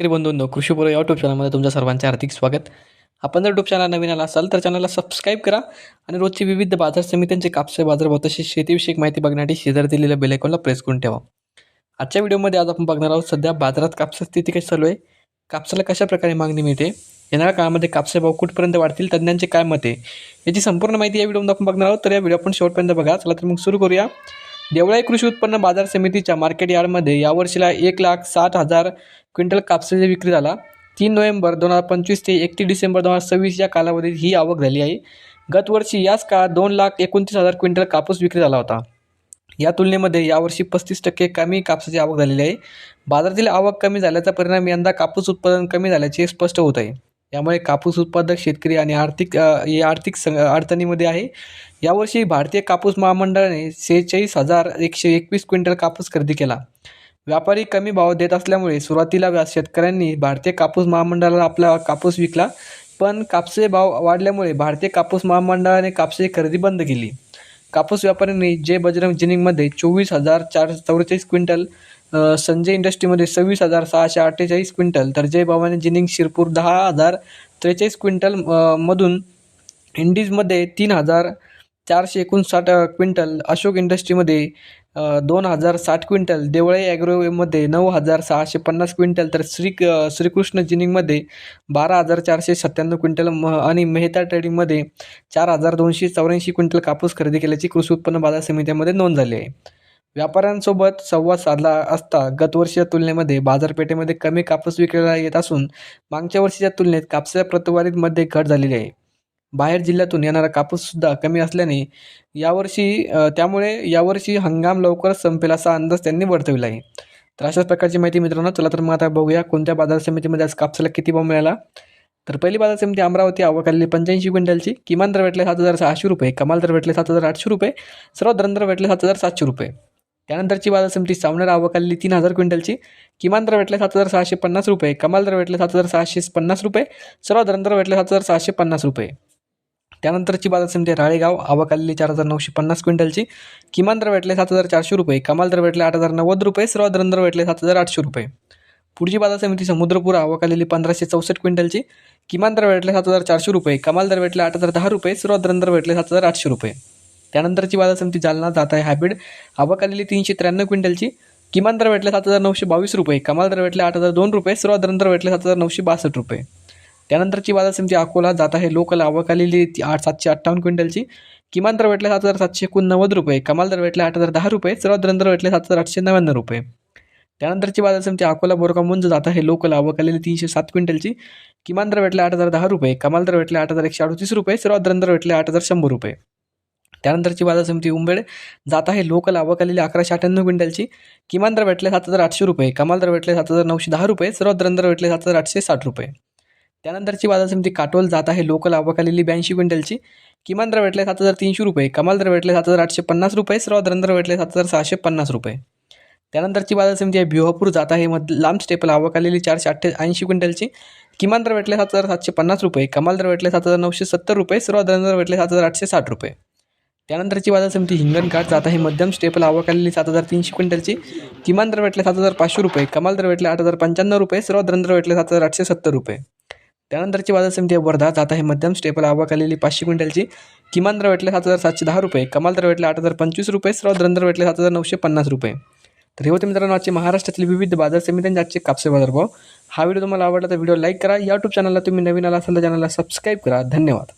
शेतकरी बंधूंनो कृषीपूर्व यूट्यूब चॅनलमध्ये तुमच्या सर्वांचे हार्दिक स्वागत. आपण जर यूट्यूब चॅनल नवीन आला असाल तर चॅनलला सबस्क्राईब करा आणि रोजची विविध बाजार समित्यांचे कापसे बाजारभाव तसेच शेतीविषयक माहिती बघण्यासाठी शेजार दिलेल्या बेलायकॉनला प्रेस करून ठेवा. आजच्या व्हिडिओमध्ये आज आपण बघणार आहोत सध्या बाजारात कापसा स्थिती कशी चालू आहे कापसाला कशा प्रकारे मागणी मिळते येणाऱ्या काळामध्ये कापसे भाव कुठपर्यंत वाढतील तज्ज्ञांचे काय मत आहे याची संपूर्ण माहिती या व्हिडिओमध्ये आपण बघणार आहोत. तर या व्हिडिओ आपण शेवटपर्यंत बघा. चला तर मग सुरू करूया. देवळाई कृषी उत्पन्न बाजार समितीच्या मार्केट यार्डमध्ये यावर्षीला एक लाख साठ हजार क्विंटल कापसाची विक्री झाला. तीन नोव्हेंबर दोन हजार पंचवीस ते एकतीस डिसेंबर दोन हजार सव्वीस या कालावधीत ही आवक झाली आहे. गतवर्षी याच काळात दोन लाख एकोणतीस हजार क्विंटल कापूस विक्री झाला होता. या तुलनेमध्ये यावर्षी पस्तीस टक्के कमी कापसाची आवक झालेली आहे. बाजारातील आवक कमी झाल्याचा परिणाम यंदा कापूस उत्पादन कमी झाल्याचे स्पष्ट होत आहे. यामुळे कापूस उत्पादक शेतकरी आणि आर्थिक हे आर्थिक सं अडचणीमध्ये आहे. यावर्षी भारतीय कापूस महामंडळाने सेहेचाळीस हजार एकशे एकवीस क्विंटल कापूस खरेदी केला. व्यापारी कमी भाव देत असल्यामुळे सुरुवातीला व्या- शेतकऱ्यांनी भारतीय कापूस महामंडळाला आपला कापूस विकला पण कापसे भाव वाढल्यामुळे भारतीय कापूस महामंडळाने कापसे खरेदी बंद केली. कापूस व्यापाऱ्यांनी जे बजरंग जिनिंगमध्ये चोवीस हजार चार चौवेचाळीस क्विंटल संजय इंडस्ट्रीमध्ये सव्वीस हजार सहाशे अठ्ठेचाळीस क्विंटल तर जय भवानी जिनिंग शिरपूर दहा हजार त्रेचाळीस क्विंटल मधून इंडीजमध्ये तीन हजार चारशे एकोणसाठ क्विंटल अशोक इंडस्ट्रीमध्ये दोन हजार साठ क्विंटल देवळे ॲग्रोमध्ये नऊ हजार सहाशे पन्नास क्विंटल तर श्री श्रीकृष्ण जिनिंगमध्ये बारा हजार चारशे सत्त्याण्णव क्विंटल म आणि मेहता ट्रेडिंगमध्ये चार हजार दोनशे चौऱ्याऐंशी क्विंटल कापूस खरेदी केल्याची कृषी उत्पन्न बाजार समित्यामध्ये नोंद झाली आहे. व्यापाऱ्यांसोबत संवाद साधला असता गतवर्षीच्या तुलनेमध्ये बाजारपेठेमध्ये कमी कापूस विक्रीला येत असून मागच्या वर्षीच्या तुलनेत कापसाच्या प्रतवारीमध्ये घट झालेली आहे. बाहेर जिल्ह्यातून येणारा कापूससुद्धा कमी असल्याने यावर्षी त्यामुळे यावर्षी हंगाम लवकरच संपेल असा अंदाज त्यांनी वर्तविला आहे. तर अशाच प्रकारची माहिती मित्रांनो चला तर मग आता बघूया कोणत्या बाजार समितीमध्ये आज कापसाला किती भाव मिळाला. तर पहिली बाजार समिती अमरावती आवक पंच्याऐंशी क्विंटलची. किमान दर भेटले सात हजार सहाशे रुपये कमाल दर भेटले सात हजार आठशे रुपये. सर्व दर भेटले सात हजार सातशे रुपये. त्यानंतरची बाजार समिती सावनेर आवकाली तीन हजार क्विंटलची. किमान दर भेटले सात हजार सहाशे पन्नास रुपये. कमाल दर भेटले सात हजार सहाशे पन्नास रुपये. सर्व दर दर भेटले सात हजार सहाशे पन्नास रुपये. त्यानंतरची बाजार समिती राळेगाव आवक चार हजार नऊशे पन्नास क्विंटलची. किमान दर भेटले सात हजार चारशे रुपये. कमाल दर भेटले आठ हजार नव्वद रुपये. सर्व दर दर भेटले सात हजार आठशे रुपये. पुढची बाजार समिती समुद्रपूर आवकलेली पंधराशे चौसष्ट क्विंटलची. किमान दर भेटले सात हजार चारशे रुपये. कमाल दर भेटले आठ हजार दहा रुपये. सर्व दर दर भेटले सात हजार आठशे रुपये. त्यानंतरची बाजार समिती जालना जात आहे. हायब्रिड आवक आलेली तीनशे त्र्याण्णव क्विंटलची. किमान दर भेटले सात हजार नऊशे बावीस रुपये. कमाल दर भेटले आठ हजार दोन रुपये. सर्वात दर भेटले सात हजार नऊशे बासष्ट रुपये. त्यानंतरची बाजार समिती अकोला जात आहे. लोकल आवक आलेली ती आठ सातशे अठ्ठावन्न क्विंटलची. किमान दर भेटले सात हजार सातशे एकोणनव्वद रुपये. कमाल दर भेटले आठ हजार दहा रुपये. सर्वात दर भेटले सात हजार आठशे नव्याण्णव रुपये. त्यानंतरची बाजार समिती अकोला बोरकामुंज जात आहे. लोकल आवक आलेली तीनशे सात क्विंटलची. किमान दर भेटले आठ हजार दहा रुपये. कमाल दर भेटले आठ हजार एकशे अडतीस रुपये. सर्वात दर भेटले आठ हजार शंभर रुपये. त्यानंतरची बाजार समिती उंबेड जात आहे. लोकल आवक आलेली अकराशे अठ्ठ्याण्णव क्विंटलची. किमान दर भेटले सात हजार आठशे रुपये. कमाल दर भेटले सात हजार नऊशे दहा रुपये. सर्वात दर भेटले सात हजार आठशे साठ रुपये. त्यानंतरची बाजार समिती काटोल जात आहे. लोकल आवक आलेली ब्याऐंशी क्विंटलची. किमान दर भेटले सात हजार तीनशे रुपये. कमाल दर भेटले सात हजार आठशे पन्नास रुपये. सर्वात दर भेटले सात हजार सहाशे पन्नास रुपये. त्यानंतरची बाजार समिती आहे. भिवापूर जात आहे. मध लांब स्टेपल आवक आलेली चारशे अठ्ठे ऐंशी क्विंटलची. किमान दर भेटले सात हजार सातशे पन्नास रुपये. कमाल दर भेटले सात हजार नऊशे सत्तर रुपये. सर्वात दर भेटले सात हजार आठशे साठ रुपये. त्यानंतरची बाजार समिती हिंगणघाट जात आहे. मध्यम स्टेपल आवक आलेली सात हजार तीनशे क्विंटलची. किमान दर भेटले सात हजार पाचशे रुपये. कमाल दर भेटले आठ हजार पंच्याण्णव रुपये. सर्वात दर भेटले सात हजार आठशे सत्तर रुपये. त्यानंतरची बाजार समिती वर्धा जात आहे. मध्यम स्टेपल आवक आलेली पाचशे क्विंटलची. किमान दर भेटले सात हजार सातशे दहा रुपये. कमाल दर भेटले आठ हजार पंचवीस रुपये. सर्वात दर भेटले सात हजार नऊशे पन्नास रुपये. तर हे होते मित्रांनो आजचे महाराष्ट्रातील विविध बाजार समित्यांचे आजचे कापसे बाजारभाव. हा व्हिडिओ तुम्हाला आवडला तर व्हिडिओ लाईक करा. या यूट्यूब चॅनलला तुम्ही नवीन आला असाल तर चॅनलला सबस्क्राईब करा. धन्यवाद.